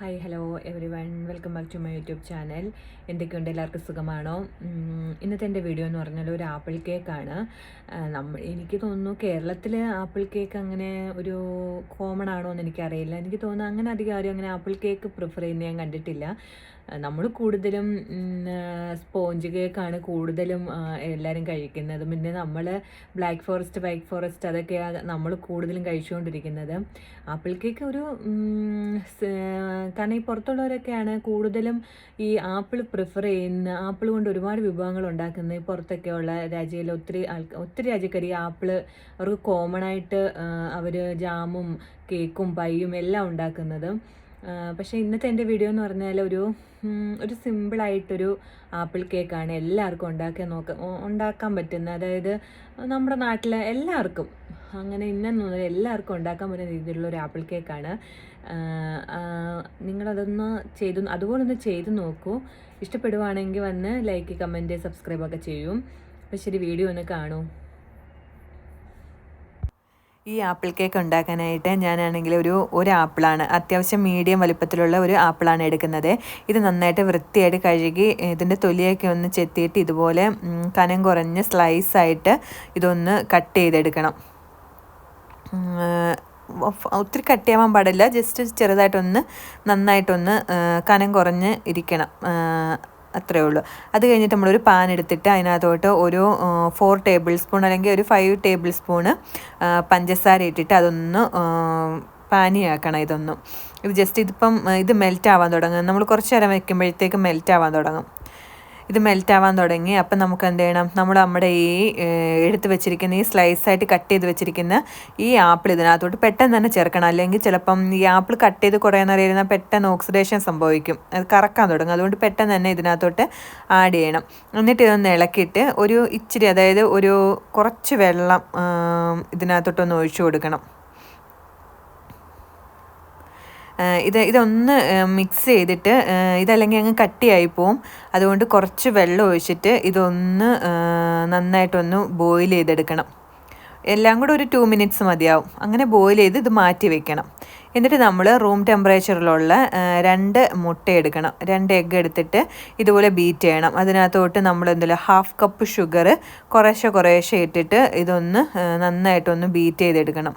Hi hello everyone welcome back to my YouTube channel എന്തൊക്കെയുണ്ട്? എല്ലാവർക്കും സുഖമാണോ? ഇന്നത്തെ എന്റെ വീഡിയോ എന്ന് പറഞ്ഞാൽ ഒരു ആപ്പിൾ കേക്കാണ് നമ്മൾ എനിക്ക് തോന്നുന്നു കേരളത്തിൽ ആപ്പിൾ കേക്ക് അങ്ങനെ ഒരു കോമൺ ആണോ എന്ന് എനിക്കറിയില്ല. എനിക്ക് തോന്നുന്നു അങ്ങനെ അധികം ആരും അങ്ങനെ ആപ്പിൾ കേക്ക് പ്രിഫർ ചെയ്യുന്ന ഞാൻ കണ്ടിട്ടില്ല. നമ്മൾ കൂടുതലും സ്പോഞ്ച് കേക്കാണ് കൂടുതലും എല്ലാവരും കഴിക്കുന്നത്. പിന്നെ നമ്മൾ ബ്ലാക്ക് ഫോറസ്റ്റ് വൈറ്റ് ഫോറസ്റ്റ് അതൊക്കെയാണ് നമ്മൾ കൂടുതലും കഴിച്ചുകൊണ്ടിരിക്കുന്നത്. ആപ്പിൾ കേക്ക് ഒരു കാരണം ഈ പുറത്തുള്ളവരൊക്കെയാണ് കൂടുതലും ഈ ആപ്പിൾ പ്രിഫർ ചെയ്യുന്ന ആപ്പിൾ കൊണ്ട് ഒരുപാട് വിഭവങ്ങൾ ഉണ്ടാക്കുന്നത് പുറത്തൊക്കെയുള്ള രാജ്യയിൽ ഒത്തിരി ആൾക്കാർ ഒത്തിരി രാജ്യക്കാർ ഈ ആപ്പിൾ അവർക്ക് കോമൺ ആയിട്ട് അവർ ജാമും കേക്കും പയ്യും എല്ലാം ഉണ്ടാക്കുന്നത്. പക്ഷേ ഇന്നത്തെ എന്റെ വീഡിയോ എന്ന് പറഞ്ഞാൽ ഒരു ഒരു സിമ്പിളായിട്ടൊരു ആപ്പിൾ കേക്കാണ് എല്ലാവർക്കും ഉണ്ടാക്കി നോക്ക ഉണ്ടാക്കാൻ പറ്റുന്ന അതായത് നമ്മുടെ നാട്ടിലെ എല്ലാവർക്കും അങ്ങനെ ഇന്നൊന്നും എല്ലാവർക്കും ഉണ്ടാക്കാൻ പറ്റുന്ന രീതിയിലുള്ള ഒരു ആപ്പിൾ കേക്കാണ്. നിങ്ങളതൊന്ന് ചെയ്ത് അതുപോലെ ഒന്ന് ചെയ്ത് നോക്കൂ. ഇഷ്ടപ്പെടുവാണെങ്കിൽ വന്ന് ലൈക്ക് കമന്റ് സബ്സ്ക്രൈബ് ഒക്കെ ചെയ്യും. അപ്പോൾ ശരി വീഡിയോ ഒന്ന് കാണൂ. ഈ ആപ്പിൾ കേക്ക് ഉണ്ടാക്കാനായിട്ട് ഞാനാണെങ്കിൽ ഒരു ഒരു ആപ്പിളാണ് അത്യാവശ്യം മീഡിയം വലിപ്പത്തിലുള്ള ഒരു ആപ്പിളാണ് എടുക്കുന്നത്. ഇത് നന്നായിട്ട് വൃത്തിയായിട്ട് കഴുകി ഇതിന്റെ തൊലിയൊക്കെ ഒന്ന് ചെത്തിയിട്ട് ഇതുപോലെ കനം കുറഞ്ഞ് സ്ലൈസായിട്ട് ഇതൊന്ന് കട്ട് ചെയ്തെടുക്കണം. ഒത്തിരി കട്ടിയാവാൻ പാടില്ല. ജസ്റ്റ് ചെറുതായിട്ടൊന്ന് നന്നായിട്ടൊന്ന് കനം കുറഞ്ഞ് ഇരിക്കണം. ആ, അത്രേ ഉള്ളൂ. അത് കഴിഞ്ഞിട്ട് നമ്മളൊരു പാൻ എടുത്തിട്ട് അതിനകത്തോട്ട് ഒരു ഫോർ ടേബിൾ സ്പൂൺ അല്ലെങ്കിൽ ഒരു ഫൈവ് ടേബിൾ സ്പൂണ് പഞ്ചസാര ഇട്ടിട്ട് അതൊന്ന് പാനിയാക്കണം ഇതൊന്നും. ഇത് ജസ്റ്റ് ഇതിപ്പം ഇത് മെൽറ്റ് ആവാൻ തുടങ്ങും. നമ്മൾ കുറച്ച് നേരം വെക്കുമ്പോഴത്തേക്ക് മെൽറ്റ് ആവാൻ തുടങ്ങും. ഇത് മെൽറ്റ് ആവാൻ തുടങ്ങി. അപ്പം നമുക്ക് എന്ത് ചെയ്യണം? നമ്മൾ നമ്മുടെ ഈ എടുത്ത് വെച്ചിരിക്കുന്ന ഈ സ്ലൈസ് ആയിട്ട് കട്ട് ചെയ്ത് വെച്ചിരിക്കുന്ന ഈ ആപ്പിൾ ഇതിനകത്തോട്ട് പെട്ടെന്ന് തന്നെ ചേർക്കണം. അല്ലെങ്കിൽ ചിലപ്പം ഈ ആപ്പിൾ കട്ട് ചെയ്ത് കുറേ നേരം പെട്ടെന്ന് ഓക്സിഡേഷൻ സംഭവിക്കും. അത് കറക്കാൻ തുടങ്ങും. അതുകൊണ്ട് പെട്ടെന്ന് തന്നെ ഇതിനകത്തോട്ട് ആഡ് ചെയ്യണം. എന്നിട്ട് ഇതൊന്ന് ഇളക്കിയിട്ട് ഒരു ഇച്ചിരി അതായത് ഒരു കുറച്ച് വെള്ളം ഇതിനകത്തോട്ടൊന്ന് ഒഴിച്ചു കൊടുക്കണം. ഇത് ഇതൊന്ന് മിക്സ് ചെയ്തിട്ട് ഇതല്ലെങ്കിൽ അങ്ങ് കട്ടിയായി പോവും അതുകൊണ്ട് കുറച്ച് വെള്ളം ഒഴിച്ചിട്ട് ഇതൊന്ന് നന്നായിട്ടൊന്ന് ബോയിൽ ചെയ്തെടുക്കണം. എല്ലാം കൂടെ ഒരു ടു മിനിറ്റ്സ് മതിയാവും. അങ്ങനെ ബോയിൽ ചെയ്ത് ഇത് മാറ്റി വെക്കണം. എന്നിട്ട് നമ്മൾ റൂം ടെമ്പറേച്ചറിലുള്ള രണ്ട് മുട്ട എടുക്കണം. രണ്ട് എഗ്ഗ് എടുത്തിട്ട് ഇതുപോലെ ബീറ്റ് ചെയ്യണം. അതിനകത്തോട്ട് നമ്മൾ എന്തെങ്കിലും ഹാഫ് കപ്പ് ഷുഗർ കുറേശ്ശെ കുറേശ്ശെ ഇട്ടിട്ട് ഇതൊന്ന് നന്നായിട്ടൊന്ന് ബീറ്റ് ചെയ്തെടുക്കണം.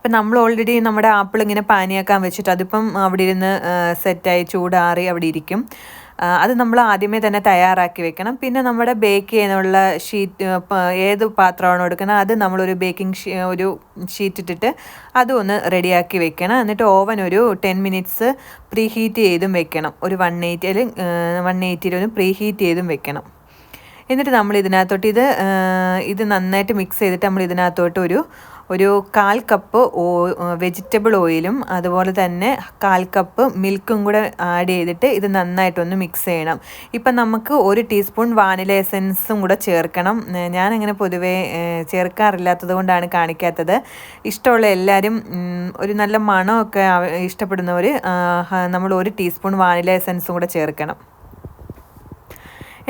ഇപ്പം നമ്മൾ ഓൾറെഡി നമ്മുടെ ആപ്പിൾ ഇങ്ങനെ പാനിയാക്കാൻ വെച്ചിട്ട് അതിപ്പം അവിടെ ഇരുന്ന് സെറ്റായി ചൂടാറി അവിടെ ഇരിക്കും. അത് നമ്മൾ ആദ്യമേ തന്നെ തയ്യാറാക്കി വെക്കണം. പിന്നെ നമ്മുടെ ബേക്ക് ചെയ്യാനുള്ള ഷീറ്റ് ഏത് പാത്രമാണോ എടുക്കുന്നത് അത് നമ്മളൊരു ബേക്കിംഗ് ഷീ ഒരു ഷീറ്റ് ഇട്ടിട്ട് അതും ഒന്ന് റെഡിയാക്കി വെക്കണം. എന്നിട്ട് ഓവൻ ഒരു ടെൻ മിനിറ്റ്സ് പ്രീ ഹീറ്റ് ചെയ്തും വെക്കണം. ഒരു വൺ എയ്റ്റിയിൽ വൺ എയ്റ്റിയിൽ ഒന്ന് പ്രീ ഹീറ്റ് ചെയ്തും വെക്കണം. എന്നിട്ട് നമ്മൾ ഇതിനകത്തോട്ട് ഇത് ഇത് നന്നായിട്ട് മിക്സ് ചെയ്തിട്ട് നമ്മൾ ഇതിനകത്തോട്ട് ഒരു ഒരു കാൽ കപ്പ് വെജിറ്റബിൾ ഓയിലും അതുപോലെ തന്നെ കാൽ കപ്പ് മിൽക്കും കൂടെ ആഡ് ചെയ്തിട്ട് ഇത് നന്നായിട്ടൊന്ന് മിക്സ് ചെയ്യണം. ഇപ്പം നമുക്ക് ഒരു ടീസ്പൂൺ വാനില എസൻസും കൂടെ ചേർക്കണം. ഞാനങ്ങനെ പൊതുവേ ചേർക്കാറില്ലാത്തത് കൊണ്ടാണ് കാണിക്കാത്തത്. ഇഷ്ടമുള്ള എല്ലാവരും ഒരു നല്ല മണമൊക്കെ ഇഷ്ടപ്പെടുന്നവർ നമ്മൾ ഒരു ടീസ്പൂൺ വാനില എസൻസും കൂടെ ചേർക്കണം.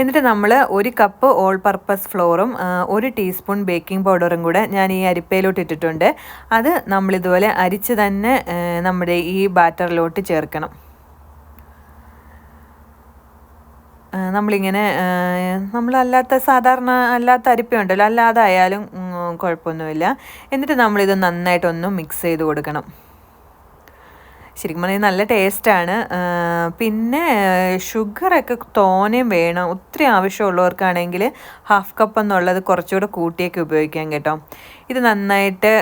എന്നിട്ട് നമ്മൾ ഒരു കപ്പ് ഓൾ പർപ്പസ് ഫ്ലോറും ഒരു ടീസ്പൂൺ ബേക്കിംഗ് പൗഡറും കൂടെ ഞാൻ ഈ അരിപ്പയിലോട്ട് ഇട്ടിട്ടുണ്ട്. അത് നമ്മളിതുപോലെ അരിച്ച് തന്നെ നമ്മുടെ ഈ ബാറ്ററിലോട്ട് ചേർക്കണം. നമ്മളിങ്ങനെ നമ്മളല്ലാത്ത സാധാരണ അല്ലാത്ത അരിപ്പയുണ്ടല്ലോ അല്ലാതെ ആയാലും കുഴപ്പമൊന്നുമില്ല. എന്നിട്ട് നമ്മളിത് നന്നായിട്ടൊന്ന് മിക്സ് ചെയ്ത് കൊടുക്കണം. ശരിക്കും പറഞ്ഞാൽ നല്ല ടേസ്റ്റാണ്. പിന്നെ ഷുഗറൊക്കെ തോനെയും വേണം. ഒത്തിരി ആവശ്യമുള്ളവർക്കാണെങ്കിൽ ഹാഫ് കപ്പ് എന്നുള്ളത് കുറച്ചുകൂടെ കൂട്ടിയൊക്കെ ഉപയോഗിക്കാം കേട്ടോ. ഇത് നന്നായിട്ട്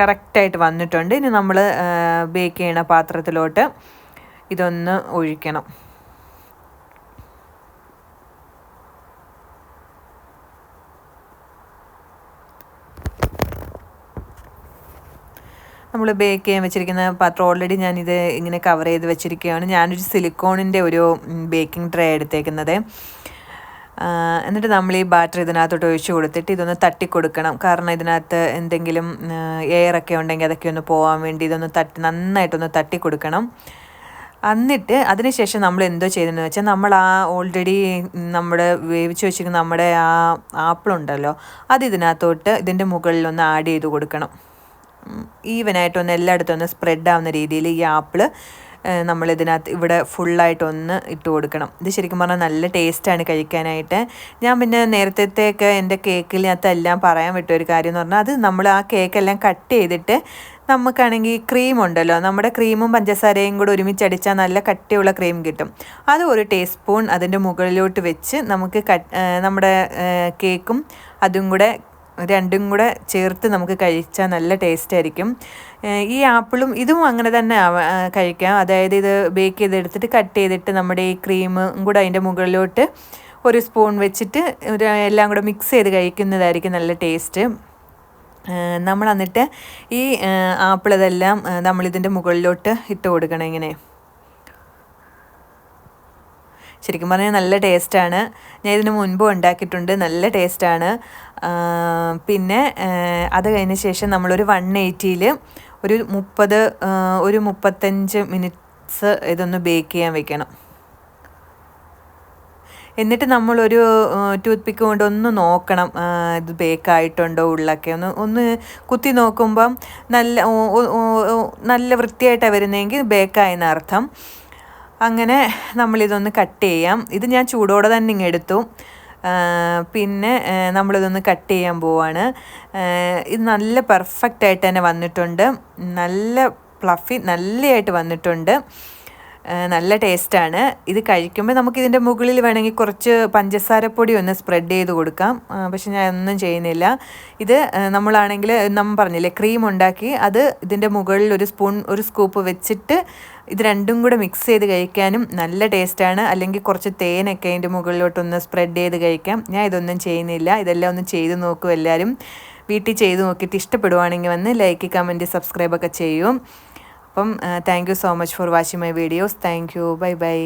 കറക്റ്റായിട്ട് വന്നിട്ടുണ്ട്. ഇനി നമ്മൾ ബേക്ക് ചെയ്യണ പാത്രത്തിലോട്ട് ഇതൊന്ന് ഒഴിക്കണം. നമ്മൾ ബേക്ക് ചെയ്യാൻ വെച്ചിരിക്കുന്ന പാത്രം ഓൾറെഡി ഞാനിത് ഇങ്ങനെ കവർ ചെയ്ത് വെച്ചിരിക്കുകയാണ്. ഞാനൊരു സിലിക്കോണിന്റെ ഒരു ബേക്കിംഗ് ട്രേ എടുത്തേക്കുന്നത്. എന്നിട്ട് നമ്മൾ ഈ ബാറ്റർ ഇതിനകത്തോട്ട് ഒഴിച്ച് കൊടുത്തിട്ട് ഇതൊന്ന് തട്ടി കൊടുക്കണം കാരണം ഇതിനകത്ത് എന്തെങ്കിലും എയറൊക്കെ ഉണ്ടെങ്കിൽ അതൊക്കെ ഒന്ന് പോകാൻ വേണ്ടി ഇതൊന്ന് തട്ടി നന്നായിട്ടൊന്ന് തട്ടി കൊടുക്കണം എന്നിട്ട് അതിനുശേഷം നമ്മൾ എന്തോ ചെയ്തതെന്ന് വെച്ചാൽ നമ്മൾ ആ ഓൾറെഡി നമ്മുടെ വേവിച്ച് വെച്ചിരിക്കുന്ന നമ്മുടെ ആ ആപ്പിളുണ്ടല്ലോ അത് ഇതിനകത്തോട്ട് ഇതിന്റെ മുകളിലൊന്ന് ആഡ് ചെയ്ത് കൊടുക്കണം. ഈവനായിട്ടൊന്ന് എല്ലായിടത്തും ഒന്ന് സ്പ്രെഡ് ആവുന്ന രീതിയിൽ ഈ ആപ്പിൾ നമ്മളിതിനകത്ത് ഇവിടെ ഫുള്ളായിട്ടൊന്ന് ഇട്ട് കൊടുക്കണം. ഇത് ശരിക്കും പറഞ്ഞാൽ നല്ല ടേസ്റ്റാണ് കഴിക്കാനായിട്ട്. ഞാൻ പിന്നെ നേരത്തേക്ക് എന്റെ കേക്കിനകത്തെല്ലാം പറയാൻ വിട്ട ഒരു കാര്യം എന്ന് പറഞ്ഞാൽ അത് നമ്മൾ ആ കേക്കെല്ലാം കട്ട് ചെയ്തിട്ട് നമുക്കാണെങ്കിൽ ക്രീം ഉണ്ടല്ലോ നമ്മുടെ ക്രീമും പഞ്ചസാരയും കൂടെ ഒരുമിച്ചടിച്ചാൽ നല്ല കട്ടിയുള്ള ക്രീം കിട്ടും. അത് ഒരു ടീസ്പൂൺ അതിന്റെ മുകളിലോട്ട് വെച്ച് നമുക്ക് നമ്മുടെ കേക്കും അതും കൂടെ രണ്ടും കൂടെ ചേർത്ത് നമുക്ക് കഴിച്ചാൽ നല്ല ടേസ്റ്റ് ആയിരിക്കും. ഈ ആപ്പിളും ഇതും അങ്ങനെ തന്നെ കഴിക്കാം. അതായത് ഇത് ബേക്ക് ചെയ്തെടുത്തിട്ട് കട്ട് ചെയ്തിട്ട് നമ്മുടെ ഈ ക്രീമും കൂടെ അതിന്റെ മുകളിലോട്ട് ഒരു സ്പൂൺ വെച്ചിട്ട് ഒരു എല്ലാം കൂടെ മിക്സ് ചെയ്ത് കഴിക്കുന്നതായിരിക്കും നല്ല ടേസ്റ്റ് നമ്മൾ എന്നിട്ട് ഈ ആപ്പിൾ ഇതെല്ലാം നമ്മളിതിന്റെ മുകളിലോട്ട് ഇട്ട് കൊടുക്കണം ഇങ്ങനെ. ശരിക്കും പറഞ്ഞാൽ നല്ല ടേസ്റ്റാണ്. ഞാൻ ഇതിന് മുൻപ് ഉണ്ടാക്കിയിട്ടുണ്ട്. നല്ല ടേസ്റ്റാണ്. പിന്നെ അത് കഴിഞ്ഞ ശേഷം നമ്മളൊരു വൺ എയ്റ്റിയിൽ ഒരു മുപ്പത് ഒരു മുപ്പത്തഞ്ച് മിനിറ്റ്സ് ഇതൊന്ന് ബേക്ക് ചെയ്യാൻ വെക്കണം. എന്നിട്ട് നമ്മളൊരു ടൂത്ത് പിക്ക് കൊണ്ട് ഒന്ന് നോക്കണം ഇത് ബേക്കായിട്ടുണ്ടോ ഉള്ളൊക്കെ. ഒന്ന് ഒന്ന് കുത്തി നോക്കുമ്പം നല്ല നല്ല വൃത്തിയായിട്ടാണ് വരുന്നതെങ്കിൽ ബേക്കായെന്ന് അർത്ഥം അങ്ങനെ നമ്മളിതൊന്ന് കട്ട് ചെയ്യാം. ഇത് ഞാൻ ചൂടോടെ തന്നെ ഇങ്ങ് എടുത്തു. പിന്നെ നമ്മളിതൊന്ന് കട്ട് ചെയ്യാൻ പോവാണ്. ഇത് നല്ല പെർഫെക്റ്റ് ആയിട്ട് തന്നെ വന്നിട്ടുണ്ട്. നല്ല പ്ലഫി നല്ലതായിട്ട് വന്നിട്ടുണ്ട്. നല്ല ടേസ്റ്റാണ്. ഇത് കഴിക്കുമ്പോൾ നമുക്ക് നമുക്കിതിന്റെ മുകളിൽ വേണമെങ്കിൽ കുറച്ച് പഞ്ചസാരപ്പൊടി ഒന്ന് സ്പ്രെഡ് ചെയ്ത് കൊടുക്കാം. പക്ഷെ ഞാൻ ഒന്നും ചെയ്യുന്നില്ല. ഇത് നമ്മളാണെങ്കിൽ നമ്മൾ പറഞ്ഞില്ലേ ക്രീം ഉണ്ടാക്കി അത് ഇതിന്റെ മുകളിൽ ഒരു സ്പൂൺ ഒരു സ്കൂപ്പ് വെച്ചിട്ട് ഇത് രണ്ടും കൂടെ മിക്സ് ചെയ്ത് കഴിക്കാനും നല്ല ടേസ്റ്റാണ്. അല്ലെങ്കിൽ കുറച്ച് തേനൊക്കെ അതിന്റെ മുകളിലോട്ടൊന്ന് സ്പ്രെഡ് ചെയ്ത് കഴിക്കാം. ഞാൻ ഇതൊന്നും ചെയ്യുന്നില്ല. ഇതെല്ലാം ഒന്ന് ചെയ്ത് നോക്കും എല്ലാവരും. വീട്ടിൽ ചെയ്ത് നോക്കിയിട്ട് ഇഷ്ടപ്പെടുവാണെങ്കിൽ വന്ന് ലൈക്ക് കമന്റ് സബ്സ്ക്രൈബൊക്കെ ചെയ്യും. അപ്പം thank so much for watching my videos thank bye bye